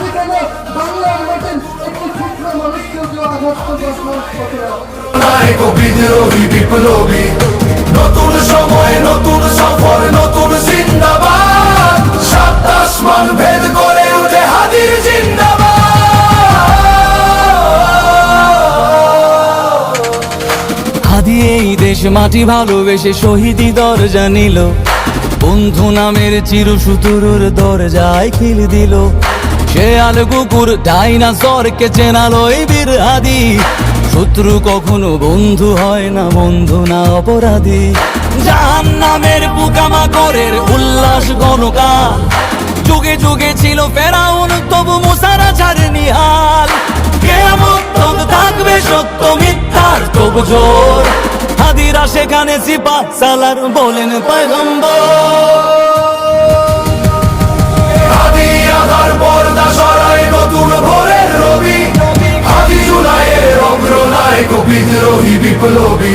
সেখানে বিদ্রোহী বিপ্লবী। নতুন সময়, নতুন সফর, নতুন জিন্দাবাদ। ভেদ করে উঠে হাজির জিন্দাবাদ। এই দেশ, মাটি ভালোবেসে শহীদি দরজা নিল। বন্ধু নামের চির সুতুরুর দরজায় খিল দিল। আল কুকুর ডাইনাসরকে চেনালো এই বীর হাদি শত্রু কখনো বন্ধু হয় না, বন্ধু না অপরাধী। জাহান নামের পোকামাকড়ের উল্লাস গণকা। যুগে যুগে ছিল ফেরাউন, তবু মুসারা ছাড়েনি হাল তক থাকবে সত্য মিথ্যার তব জোর। হাদিরা সেখানে সিপা সালার বলেন পয়গম্বর। অগ্রনায়ক বিদ্রোহী বিপ্লবী